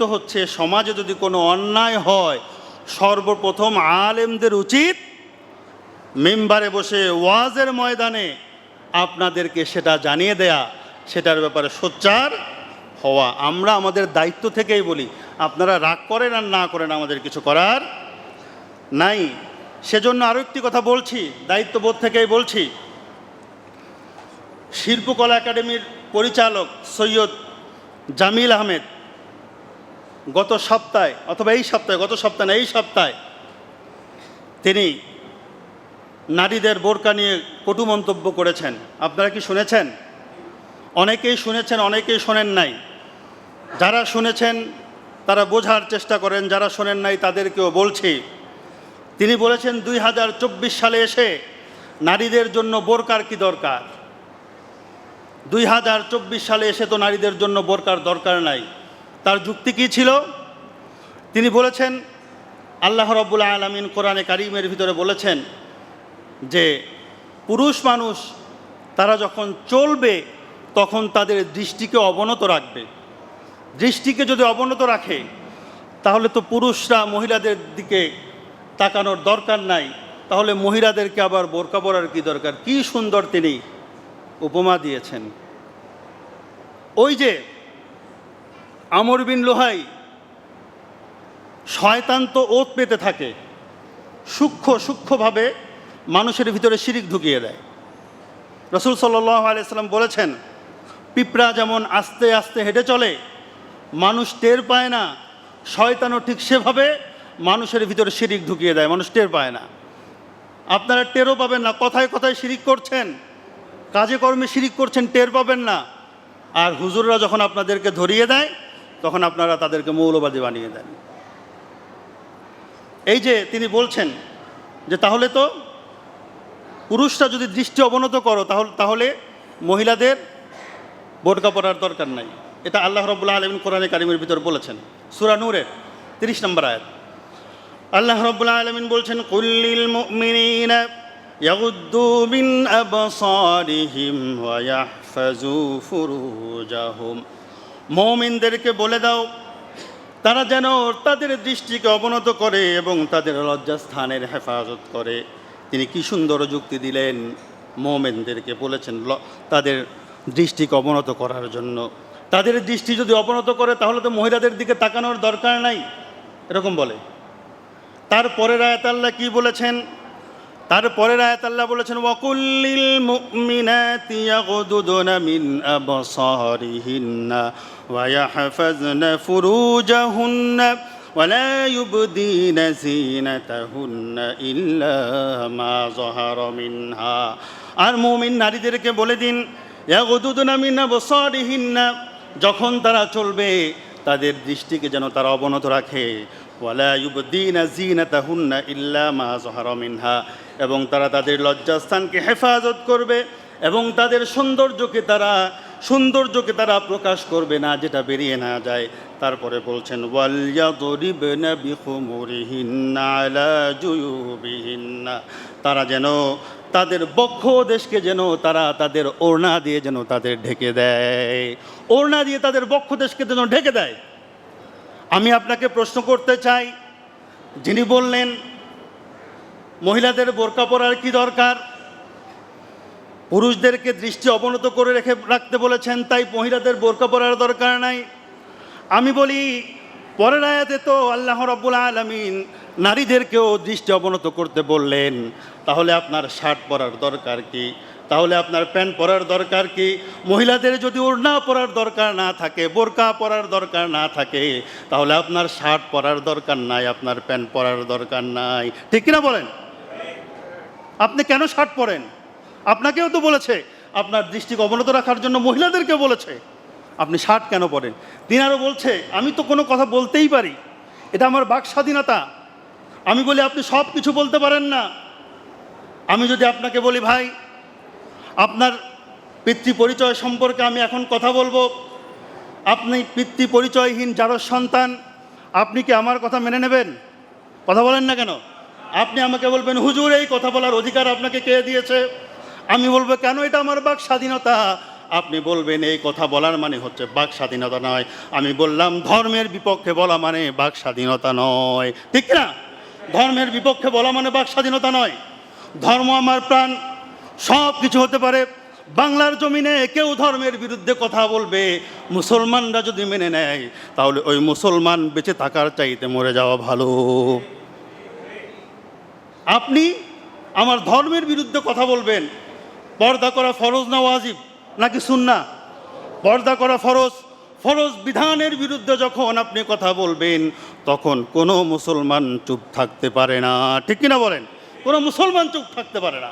দায়িত্ব হচ্ছে সমাজে যদি কোনো অন্যায় হয়, সর্বপ্রথম আলেমদের উচিত মেম্বারে বসে ওয়াজের ময়দানে আপনাদেরকে সেটা জানিয়ে দেয়া, সেটার ব্যাপারে সোচ্চার হওয়া। আমরা আমাদের দায়িত্ব থেকেই বলি, আপনারা রাগ করেন আর না করেন আমাদের কিছু করার নাই। সেজন্য আরও একটি কথা বলছি, দায়িত্ববোধ থেকেই বলছি। শিল্পকলা একাডেমির পরিচালক সৈয়দ জামিল আহমেদ গত সপ্তাহে, অথবা এই সপ্তাহে, গত সপ্তাহে না, এই সপ্তাহে তিনি নারীদের বোরকা নিয়ে কটু মন্তব্য করেছেন। আপনারা কি শুনেছেন? অনেকেই শুনেছেন, অনেকেই শোনেন নাই। যারা শুনেছেন, তারা বোঝার চেষ্টা করেন, যারা শোনেন নাই, তাদেরকেও বলছি। তিনি বলেছেন, দুই হাজার চব্বিশ সালে এসে নারীদের জন্য বোরকার কি দরকার? দুই হাজার চব্বিশ সালে এসে তো নারীদের জন্য বোরকার দরকার নাই। তার যুক্তি কী ছিল? তিনি বলেছেন, আল্লাহ রব্বুল আলমিন কোরআনে কারিমের ভিতরে বলেছেন যে, পুরুষ মানুষ তারা যখন চলবে, তখন তাদের দৃষ্টিকে অবনত রাখবে। দৃষ্টিকে যদি অবনত রাখে, তাহলে তো পুরুষরা মহিলাদের দিকে তাকানোর দরকার নাই। তাহলে মহিলাদেরকে আবার বোরকা পরার কি দরকার? কি সুন্দর তিনি উপমা দিয়েছেন। ওই যে আমর বিন লোহাই শয়তান তো ওত পেতে থাকে, সূক্ষ্ম, সূক্ষ্মভাবে মানুষের ভিতরে শিরিক ঢুকিয়ে দেয়। রসুল সাল্লাহ আলাইসাল্লাম বলেছেন, পিঁপড়া যেমন আস্তে আস্তে হেঁটে চলে, মানুষ টের পায় না, শয়তানও ঠিক সেভাবে মানুষের ভিতরে শিরিক ঢুকিয়ে দেয়, মানুষ টের পায় না। আপনারা টেরও পাবেন না, কথায় কথায় শিরিক করছেন, কাজে কর্মে শিরিক করছেন, টের পাবেন না। আর হুজুররা যখন আপনাদেরকে ধরিয়ে দেয় তখন আপনারা তাদেরকে মৌলবাদী বানিয়ে দেন এই যে তিনি বলছেন যে তাহলে তো পুরুষরা যদি দৃষ্টি অবনত করো তাহলে তাহলে মহিলাদের বোরকা পরার দরকার নাই এটা আল্লাহ রব্বুল্লাহ আলমিন কোরআনে কারিমের ভিতর বলেছেন সুরা নূরের তিরিশ নম্বর আয়াত আল্লাহ রব্বুল্লাহ আলমিন বলছেন কুল্লিল মুমিনিনা يغضوا من أبصارهم ويحفظوا فروجهم মমিনদেরকে বলে দাও, তারা যেন তাদের দৃষ্টিকে অবনত করে এবং তাদের লজ্জাস্থানের হেফাজত করে। তিনি কি সুন্দর যুক্তি দিলেন, মোমেনদেরকে বলেছেন তাদের দৃষ্টিকে অবনত করার জন্য। তাদের দৃষ্টি যদি অবনত করে, তাহলে তো মহিলাদের দিকে তাকানোর দরকার নাই। এরকম বলে। তারপরের আয়াত আল্লাহ কি বলেছেন? তারপরের আয়াত আল্লাহ বলেছেন ওয়াকুল্লিল মুমিনাতি ইয়াগুদুনা মিন আবসারিহিন্না ওয়া ইয়াহফাজনা ফুরুজাহুন্না ولا يبدين زينتهن إلا ما ظهر منها আর মুমিন নারীদেরকে বলে দিন ইয়াগুদুনা মিন আবসারিহিন্না যখন তারা চলবে তাদের দৃষ্টিকে যেন তারা অবনত রাখে ওয়ালা ইউবদিনা জিনাতাহুন্না ইল্লা মা যহারা মিনহা এবং তারা তাদের লজ্জাস্থানকে হেফাজত করবে এবং তাদের সৌন্দর্যকে তারা সৌন্দর্যকে তারা প্রকাশ করবে না, যেটা বেরিয়ে না যায়। তারপরে বলছেন তারা যেন তাদের বক্ষ দেশকে যেন তারা তাদের ওড়না দিয়ে যেন তাদের ঢেকে দেয়। ওড়না দিয়ে তাদের বক্ষ দেশকে যেন ঢেকে দেয়। আমি আপনাকে প্রশ্ন করতে চাই, যিনি বললেন মহিলাদের বোরকা পরার কি দরকার? পুরুষদেরকে দৃষ্টি অবনত করে রেখে রাখতে বলেছেন, তাই মহিলাদের বোরকা পরার দরকার নাই। আমি বলি, পরের আয়াতে তো আল্লাহ রব্বুল আলমিন নারীদেরকেও দৃষ্টি অবনত করতে বললেন। তাহলে আপনার শার্ট পরার দরকার কি? তাহলে আপনার প্যান্ট পরার দরকার কি? মহিলাদের যদি ওড়না পরার দরকার না থাকে, বোরকা পরার দরকার না থাকে, তাহলে আপনার শার্ট পরার দরকার নাই, আপনার প্যান্ট পরার দরকার নাই। ঠিক কিনা বলেন? আপনি কেন শার্ট পরেন? আপনাকেও তো বলেছে, আপনার দৃষ্টিকে অবনত রাখার জন্য মহিলাদেরকে বলেছে, আপনি শার্ট কেন পরেন? তিনি আরও বলছে, আমি তো কোনো কথা বলতেই পারি। এটা আমার বাক স্বাধীনতা। আমি বলি, আপনি সব কিছু বলতে পারেন না। আমি যদি আপনাকে বলি, ভাই, আপনার পিতৃ পরিচয় সম্পর্কে আমি এখন কথা বলব। আপনি পিতৃ পরিচয়হীন যার সন্তান, আপনি কি আমার কথা মেনে নেবেন? কথা বলেন না কেন? আপনি আমাকে বলবেন, হুজুর, এই কথা বলার অধিকার আপনাকে কে দিয়েছে? আমি বলব, কেন এটা আমার বাক স্বাধীনতা? আপনি বলবেন, এই কথা বলার মানে হচ্ছে বাক স্বাধীনতা নয়। আমি বললাম, ধর্মের বিপক্ষে বলা মানে বাক স্বাধীনতা নয়। ঠিক না ধর্মের বিপক্ষে বলা মানে বাক স্বাধীনতা নয়। ধর্ম আমার প্রাণ, সব কিছু হতে পারে। বাংলার জমিনে কেউ ধর্মের বিরুদ্ধে কথা বলবে, মুসলমানরা যদি মেনে নেয়, তাহলে ওই মুসলমান বেঁচে থাকার চাইতে মরে যাওয়া ভালো। আপনি আমার ধর্মের বিরুদ্ধে কথা বলবেন। পর্দা করা ফরজ না ওয়াজিব, নাকি সুন্না? পর্দা করা ফরজ ফরজ বিধানের বিরুদ্ধে যখন আপনি কথা বলবেন, তখন কোনো মুসলমান চুপ থাকতে পারে না। ঠিক কিনা বলেন? কোনো মুসলমান চুপ থাকতে পারে না।